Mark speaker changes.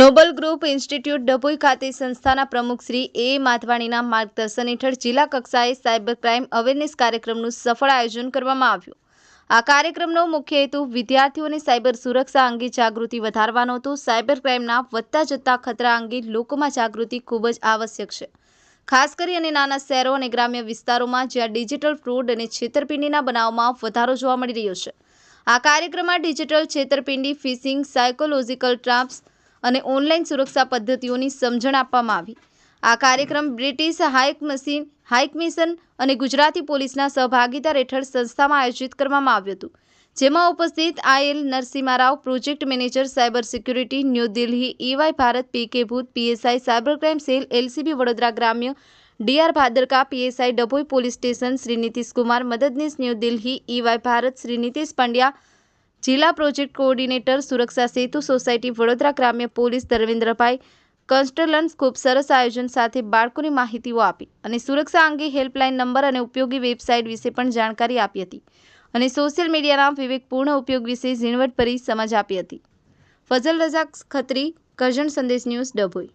Speaker 1: Nobel group institute Dabhoi ખાતે સંસ્થાના પ્રમુખ શ્રી એ માધવાણીના માર્ગદર્શન હેઠળ જિલ્લા કક્ષાએ સાયબર ક્રાઇમ અવેરનેસ કાર્યક્રમનું સફળ આયોજન કરવામાં આવ્યું. આ કાર્યક્રમનો મુખ્ય હેતુ વિદ્યાર્થીઓને સાયબર સુરક્ષા અંગે જાગૃતિ વધારવાનો હતો. સાયબર ક્રાઇમના વધતા જતા ખતરા અંગે લોકોમાં જાગૃતિ ખૂબ જ આવશ્યક છે. ખાસ કરી અને નાના શહેરો અને ગ્રામ્ય વિસ્તારોમાં જ્યાં ડિજિટલ ફ્રોડ અને છેતરપિંડીના બનાવમાં વધારો જોવા મળી રહ્યો છે. આ કાર્યક્રમમાં ડિજિટલ છેતરપિંડી, ફિશિંગ, સાયકોલોજીકલ ટ્રાપ્સ અને ઓનલાઈન સુરક્ષા પદ્ધતિઓની સમજણ આપવામાં આવી. આ કાર્યક્રમ British hike machine, hike mission અને ગુજરાતી પોલીસના સહભાગીતા હેઠળ સંસ્થામાં આયોજિત કરવામાં આવ્યું હતું. જેમાં ઉપસ્થિત IL Narasimha Rao, project manager cyber security, new Delhi EY Bharat, P K Bhut PSI cyber crime cell LCB Vadodara ગ્રામ્ય DR Bhadarka PSI Dabhoi police station, Shri Nitish Kumar મદદનીશ, ન્યૂ દિલ્હી ઈવાય ભારત, શ્રી નીતિશ પંડ્યા જિલ્લા project coordinator સુરક્ષા સેતુ society Vadodara ગ્રામ્ય police Dharmendrabhai કન્સ્ટલન્સ ખૂબ સરસ આયોજન સાથે બાળકોની માહિતીઓ આપી અને સુરક્ષા અંગે હેલ્પલાઇન નંબર અને ઉપયોગી વેબસાઇટ વિશે પણ જાણકારી આપી હતી અને સોશિયલ મીડિયાના વિવેકપૂર્ણ ઉપયોગ વિશે ઝીણવટભરી સમજ આપી હતી. ફઝલ રઝાક ખત્રી, કરજણ સંદેશ ન્યૂઝ ડભોઈ.